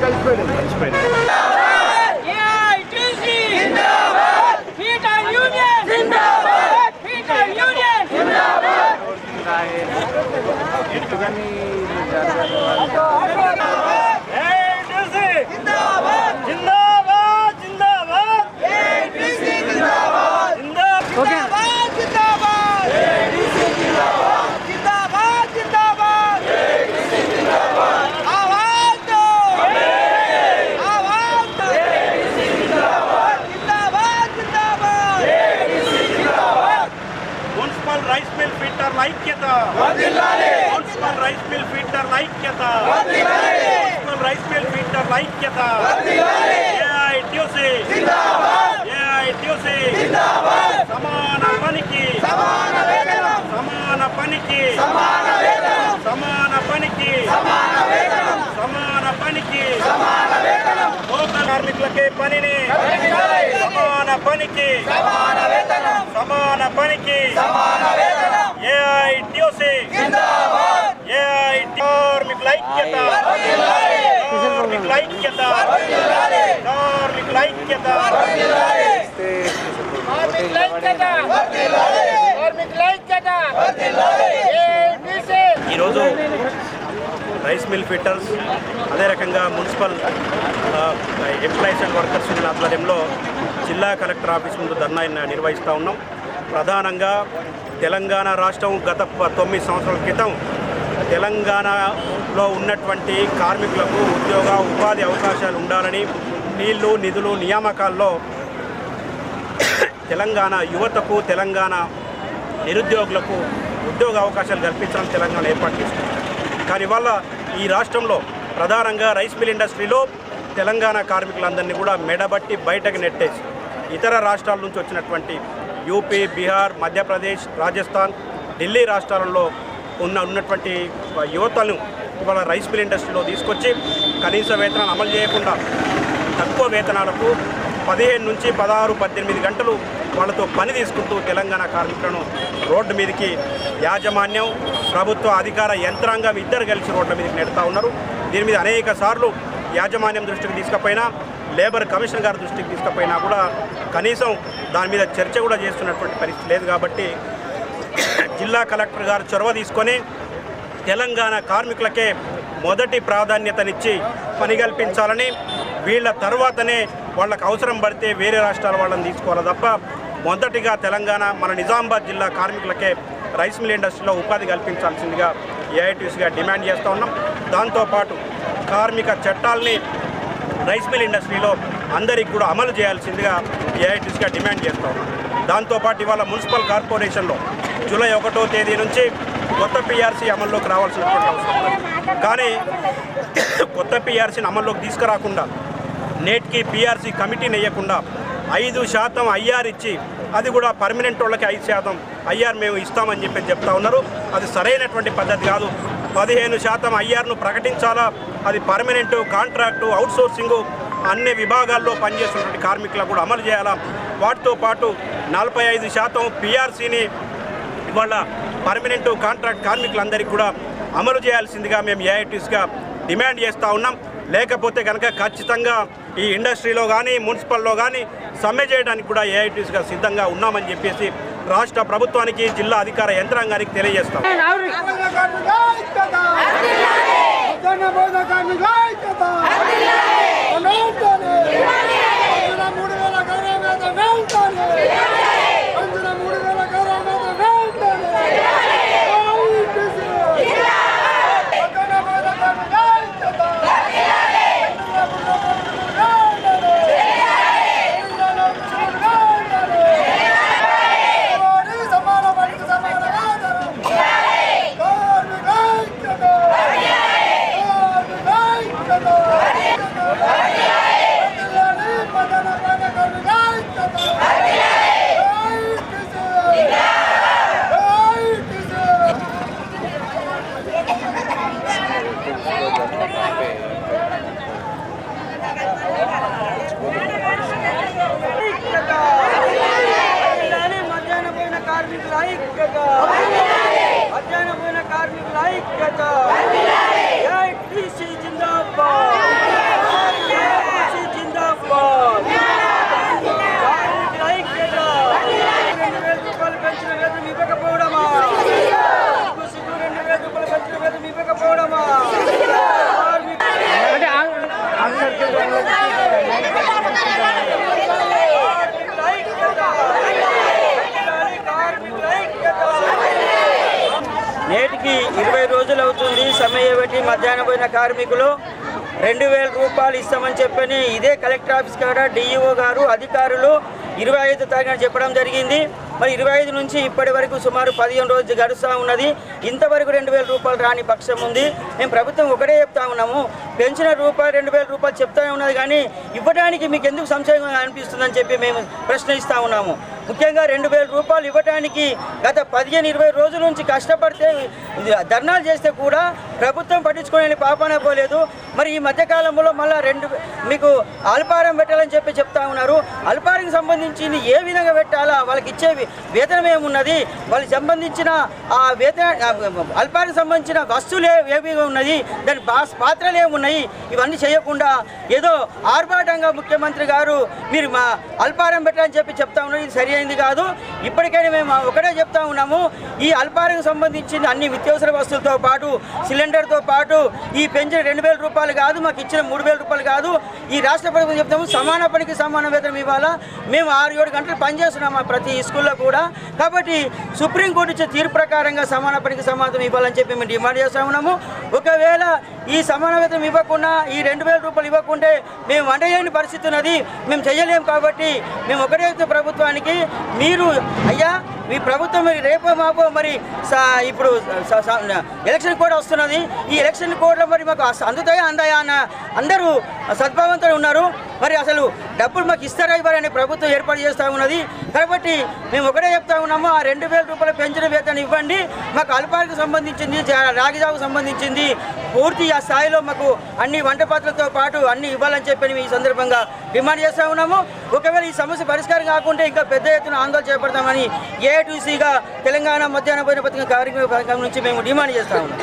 Galli Spelen. ఐక్యత. Municipal rice mill filter ఐక్యత. Municipal rice mill filter ఐక్యత. AITC AITC సమాన పనికి. సమాన పనికి. సమాన సమాన పనికి. సమాన సమాన పనికి. సమాన వేతనం. లోక కార్మికులకే పనిని. సమాన పనికి. సమాన వేతనం. సమాన పనికి. సమాన వేతనం. ఏఐటిసి జిందాబాద్ ఏఐ కార్మికుల ఐక్యత కార్మికుల ఐక్యత కార్మికుల ఐక్యత కార్మికుల ఐక్యత కార్మికుల ఐక్యత ఈరోజు రైస్ మిల్ ఫిట్టర్స్ అదే రకంగా municipal employees and workers union ఆధ్వర్యంలో జిల్లా కలెక్టర్ ఆఫీస్ ముందు ధర్నా నిర్వహిస్తూ ఉన్నాం. ప్రధానంగా తెలంగాణ రాష్ట్రం గత తొమ్మిది సంవత్సరాల క్రితం తెలంగాణలో ఉన్నటువంటి కార్మికులకు ఉద్యోగ ఉపాధి అవకాశాలు ఉండాలని నీళ్ళు నిధులు నియామకాల్లో తెలంగాణ యువతకు తెలంగాణ నిరుద్యోగులకు ఉద్యోగ అవకాశాలు కల్పించడం తెలంగాణ ఏర్పాటు చేస్తుంది కానీ ఇవాళ ఈ రాష్ట్రంలో ప్రధానంగా రైస్ మిల్ ఇండస్ట్రీలో తెలంగాణ కార్మికులందరినీ కూడా మెడబట్టి బయటకు నెట్టేసి ఇతర రాష్ట్రాల నుంచి వచ్చినటువంటి యూపీ బీహార్ మధ్యప్రదేశ్ రాజస్థాన్ ఢిల్లీ రాష్ట్రాలలో ఉన్న ఉన్నటువంటి యువతను ఇవాళ రైస్ మిల్ ఇండస్ట్రీలో తీసుకొచ్చి కనీస వేతనాలు అమలు చేయకుండా తక్కువ వేతనాలకు పదిహేను నుంచి పదహారు పద్దెనిమిది గంటలు వాళ్ళతో పని తీసుకుంటూ తెలంగాణ కార్మికులను రోడ్డు మీదకి యాజమాన్యం ప్రభుత్వ అధికార యంత్రాంగం ఇద్దరు కలిసి రోడ్ల మీదకి నెడతా ఉన్నారు. దీని మీద అనేక సార్లు యాజమాన్యం దృష్టికి తీసుకపోయినా లేబర్ కమిషన్ గారి దృష్టికి తీసుకపోయినా కూడా కనీసం దాని మీద చర్చ కూడా చేస్తున్నటువంటి పరిస్థితి లేదు కాబట్టి జిల్లా కలెక్టర్ గారు చొరవ తీసుకొని తెలంగాణ కార్మికులకే మొదటి ప్రాధాన్యతనిచ్చి పని కల్పించాలని వీళ్ళ తర్వాతనే వాళ్ళకు అవసరం పడితే వేరే రాష్ట్రాల వాళ్ళని తీసుకోవాలి తప్ప మొదటిగా తెలంగాణ మన నిజామాబాద్ జిల్లా కార్మికులకే రైస్ మిల్ ఇండస్ట్రీలో ఉపాధి కల్పించాల్సిందిగా ఏఐటీసీగా డిమాండ్ చేస్తూ ఉన్నాం. దాంతోపాటు కార్మిక చట్టాలని రైస్ మిల్ ఇండస్ట్రీలో అందరికి కూడా అమలు చేయాల్సిందిగా ఏఐటీసీగా డిమాండ్ చేస్తాం. దాంతోపాటు ఇవాళ మున్సిపల్ కార్పొరేషన్లో జూలై ఒకటో తేదీ నుంచి కొత్త పిఆర్సీ అమల్లోకి రావాల్సినటువంటి అవసరం కానీ కొత్త పిఆర్సీని అమల్లోకి తీసుకురాకుండా నేటికి పిఆర్సీ కమిటీని వేయకుండా ఐదు శాతం ఐఆర్ ఇచ్చి అది కూడా పర్మనెంట్ వాళ్ళకి ఐదు శాతం ఐఆర్ మేము ఇస్తామని చెప్పి చెప్తా ఉన్నారు. అది సరైనటువంటి పద్ధతి కాదు. పదిహేను శాతం ఐఆర్ను ప్రకటించాలా? అది పర్మనెంట్ కాంట్రాక్టు అవుట్సోర్సింగు అన్ని విభాగాల్లో పనిచేస్తున్నటువంటి కార్మికులకు కూడా అమలు చేయాలా? వాటితో పాటు నలభై ఐదు శాతం పిఆర్సీని ఇవాళ పర్మనెంట్ కాంట్రాక్ట్ కార్మికులందరికీ కూడా అమలు చేయాల్సిందిగా మేము ఏఐటీస్గా డిమాండ్ చేస్తూ ఉన్నాం. లేకపోతే కనుక ఖచ్చితంగా ఈ ఇండస్ట్రీలో కానీ మున్సిపల్లో కానీ సమ్మె చేయడానికి కూడా ఏఐటీస్గా సిద్ధంగా ఉన్నామని చెప్పేసి రాష్ట్ర ప్రభుత్వానికి జిల్లా అధికార యంత్రాంగానికి తెలియజేస్తాం. సమాన りがとう。నేటికి ఇరవై రోజులు అవుతుంది సమయ పెట్టి మధ్యాహ్నం పోయిన కార్మికులు. రెండు వేల రూపాయలు ఇస్తామని చెప్పని ఇదే కలెక్టర్ ఆఫీస్ కాడ డిఈఓ గారు అధికారులు ఇరవై ఐదు తారీఖున చెప్పడం జరిగింది. మరి ఇరవై ఐదు నుంచి ఇప్పటి వరకు సుమారు పదిహేను రోజులు గడుస్తూ ఉన్నది. ఇంతవరకు రెండు వేల రూపాయలు రాని పక్షం ఉంది. మేము ప్రభుత్వం ఒకటే చెప్తా ఉన్నాము. పెంచిన రూపాయలు రెండు వేల రూపాయలు చెప్తానే ఉన్నది కానీ ఇవ్వడానికి మీకు ఎందుకు సంశయంగా అనిపిస్తుందని చెప్పి మేము ప్రశ్నిస్తూ ఉన్నాము. ముఖ్యంగా రెండు వేల రూపాయలు ఇవ్వడానికి గత పదిహేను ఇరవై రోజుల నుంచి కష్టపడితే ధర్నాలు చేస్తే కూడా ప్రభుత్వం పట్టించుకోలేని పాపాన పోలేదు. మరి ఈ మధ్యకాలంలో మళ్ళీ రెండు మీకు అల్పారం పెట్టాలని చెప్పి చెప్తా ఉన్నారు. అల్పారంకి సంబంధించి ఏ విధంగా పెట్టాలా? వాళ్ళకి ఇచ్చే వేతనం ఏమున్నది? వాళ్ళకి సంబంధించిన ఆ వేతన అల్పానికి సంబంధించిన వస్తువులు ఏవి ఉన్నది? దాని పాత్రలు ఏమున్నాయి? ఇవన్నీ చేయకుండా ఏదో ఆర్భాటంగా ముఖ్యమంత్రి గారు మీరు మా అల్పారం పెట్టాలని చెప్పి చెప్తా ఉన్నారు. ఇది సరి అయింది కాదు. ఇప్పటికైనా మేము ఒకటే చెప్తా ఉన్నాము. ఈ అల్పారంకి సంబంధించిన అన్ని నిత్యావసర వస్తువులతో పాటు సిలిండర్తో పాటు ఈ పెంచిన రెండు వేల రూపాయలు కాదు మాకు ఇచ్చిన మూడు వేల రూపాయలు కాదు. ఈ రాష్ట్ర ప్రభుత్వం చెప్తాము సమాన పనికి సమాన వేతనం ఇవ్వాలా? మేము ఆరు ఏడు గంటలు పనిచేస్తున్నాం ప్రతి స్కూల్లో కూడా. కాబట్టి సుప్రీంకోర్టు ఇచ్చే తీర్పు ప్రకారంగా సమాన పనికి సమానం ఇవ్వాలని చెప్పి మేము డిమాండ్ చేస్తా ఉన్నాము. ఒకవేళ ఈ సమాన వేతనం ఇవ్వకుండా ఈ రెండు వేల రూపాయలు ఇవ్వకుంటే మేము వంట చేయని పరిస్థితి ఉన్నది. మేము చేయలేము కాబట్టి మేము ఒకటే ప్రభుత్వానికి మీరు అయ్యా మీ ప్రభుత్వం మరి రేపో మాపో మరి స- ఇప్పుడు స- ఎలక్షన్ కోడ్ వస్తున్నది. ఈ ఎలక్షన్ కోడ్లో మరి మాకు అందుతాయా అందాయా అన్న అందరూ సద్భావంతో ఉన్నారు. మరి అసలు డబ్బులు మాకు ఇస్తారా ఇవ్వాలని ప్రభుత్వం ఏర్పాటు చేస్తూ ఉన్నది. కాబట్టి మేము ఒకటే చెప్తా ఉన్నాము ఆ రెండు వేల రూపాయల పెంచిన వేతనం ఇవ్వండి. మాకు అల్పాలకు సంబంధించింది జా- రాగిజావుకు సంబంధించింది. పూర్తి ఆ స్థాయిలో మాకు అన్ని వంట పాత్రలతో పాటు అన్ని ఇవ్వాలని చెప్పి మేము ఈ సందర్భంగా డిమాండ్ చేస్తూ ఉన్నాము. ఒకవేళ ఈ సమస్య పరిష్కారం కాకుంటే ఇంకా పెద్ద ఎత్తున ఆందోళన చేపడతామని ఏఐటీసీగా తెలంగాణ మధ్యాహ్న భోజన పథకం కార్యక్రమం నుంచి మేము డిమాండ్ చేస్తా ఉన్నాం